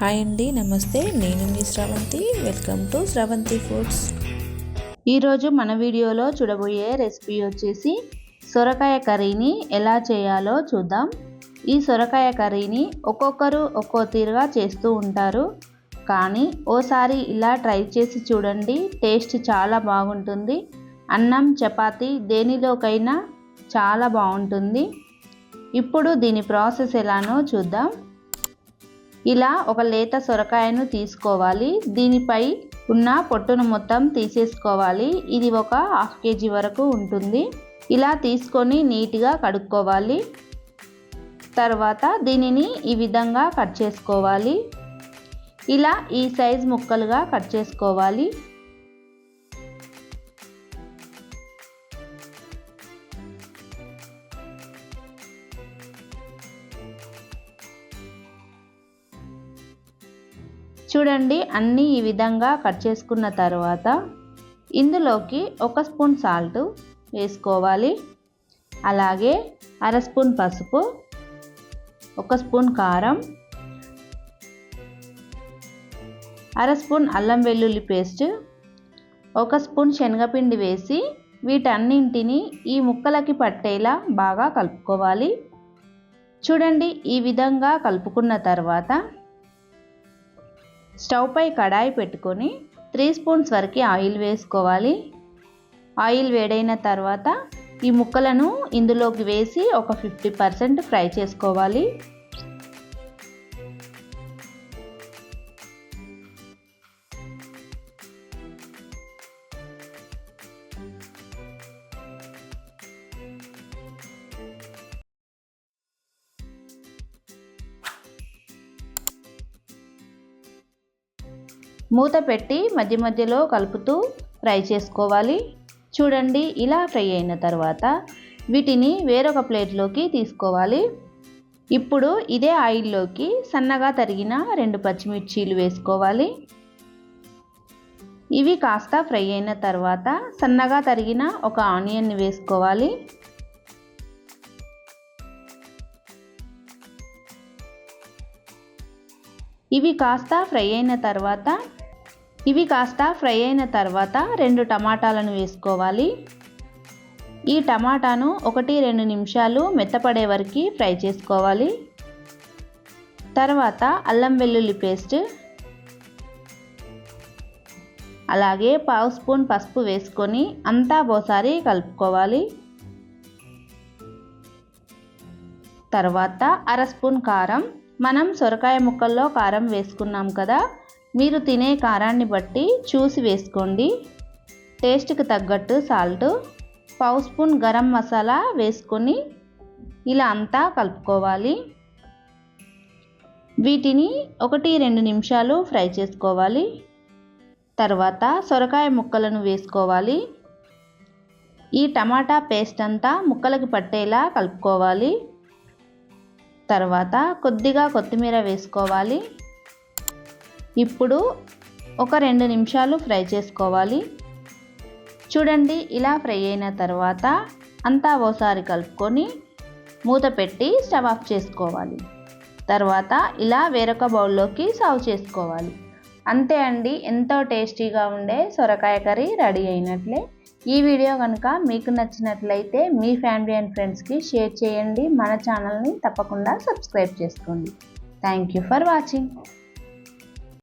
Hi అండి నమస్తే. నేను మీ Sravanthi. Welcome to Sravanthi foods ఈరోజు మన వీడియోలో చూడబోయే రెసిపీ వచ్చేసి సొరకాయ కర్రీని ఎలా చేయాలో చూద్దాం. ఈ సొరకాయ కర్రీని ఒక్కొక్కరు ఒక్కో తీరుగా చేస్తూ ఉంటారు. కానీ ఓసారి ఇలా ట్రై చేసి చూడండి టేస్ట్ చాలా బాగుంటుంది. అన్నం చపాతి దేనిలోకైనా చాలా బాగుంటుంది. ఇప్పుడు దీని ప్రాసెస్ ఎలానో చూద్దాం. ఇలా ఒక లేత సొరకాయను తీసుకోవాలి. దీనిపై ఉన్న పొట్టును మొత్తం తీసేసుకోవాలి. ఇది ఒక హాఫ్ కేజీ వరకు ఉంటుంది. ఇలా తీసుకొని నీట్గా కడుక్కోవాలి. తర్వాత దీనిని ఈ విధంగా కట్ చేసుకోవాలి. ఇలా ఈ సైజ్ ముక్కలుగా కట్ చేసుకోవాలి. చూడండి అన్నీ ఈ విధంగా కట్ చేసుకున్న తర్వాత ఇందులోకి ఒక స్పూన్ సాల్ట్ వేసుకోవాలి. అలాగే అర స్పూన్ పసుపు ఒక స్పూన్ కారం అర స్పూన్ అల్లం వెల్లుల్లి పేస్ట్ ఒక స్పూన్ శనగపిండి వేసి వీటన్నింటిని ఈ ముక్కలకి పట్టేలా బాగా కలుపుకోవాలి. చూడండి ఈ విధంగా కలుపుకున్న తర్వాత స్టవ్ పై కడాయి పెట్టుకొని త్రీ స్పూన్స్ వరకు ఆయిల్ వేసుకోవాలి. ఆయిల్ వేడైన తర్వాత ఈ ముక్కలను ఇందులోకి వేసి ఒక ఫిఫ్టీ పర్సెంట్ ఫ్రై చేసుకోవాలి. మూత పెట్టి మధ్య మధ్యలో కలుపుతూ ఫ్రై చేసుకోవాలి. చూడండి ఇలా ఫ్రై అయిన తర్వాత వీటిని వేరొక ప్లేట్లోకి తీసుకోవాలి. ఇప్పుడు ఇదే ఆయిల్లోకి సన్నగా తరిగిన రెండు పచ్చిమిర్చీలు వేసుకోవాలి. ఇవి కాస్త ఫ్రై అయిన తర్వాత సన్నగా తరిగిన ఒక ఆనియన్ని వేసుకోవాలి. ఇవి కాస్త ఫ్రై అయిన తర్వాత ఇవి కాస్త ఫ్రై అయిన తర్వాత రెండు టమాటాలను వేసుకోవాలి. ఈ టమాటాను ఒకటి రెండు నిమిషాలు మెత్తపడే వరకు ఫ్రై చేసుకోవాలి. తర్వాత అల్లం వెల్లుల్లి పేస్ట్ అలాగే పావు స్పూన్ పసుపు వేసుకొని అంతా ఒకసారి కలుపుకోవాలి. తర్వాత అర స్పూన్ కారం. మనం సొరకాయ ముక్కల్లో కారం వేసుకున్నాం కదా మీరు తినే కారాన్ని బట్టి చూసి వేసుకోండి. టేస్ట్కి తగ్గట్టు సాల్ట్ పావు స్పూన్ గరం మసాలా వేసుకొని ఇలా అంతా కలుపుకోవాలి. వీటిని ఒకటి రెండు నిమిషాలు ఫ్రై చేసుకోవాలి. తర్వాత సొరకాయ ముక్కలను వేసుకోవాలి. ఈ టమాటా పేస్ట్ అంతా ముక్కలకి పట్టేలా కలుపుకోవాలి. తర్వాత కొద్దిగా కొత్తిమీర వేసుకోవాలి. ఇప్పుడు ఒక రెండు నిమిషాలు ఫ్రై చేసుకోవాలి. చూడండి ఇలా ఫ్రై అయిన తర్వాత అంతా ఓసారి కలుపుకొని మూత పెట్టి స్టవ్ ఆఫ్ చేసుకోవాలి. తర్వాత ఇలా వేరొక బౌల్లోకి సర్వ్ చేసుకోవాలి. అంతే అండి ఎంతో టేస్టీగా ఉండే సొరకాయ కర్రీ రెడీ అయినట్లే. ఈ వీడియో కనుక మీకు నచ్చినట్లయితే మీ ఫ్యామిలీ అండ్ ఫ్రెండ్స్కి షేర్ చేయండి. మన ఛానల్ని తప్పకుండా సబ్స్క్రైబ్ చేసుకోండి. Thank you for watching.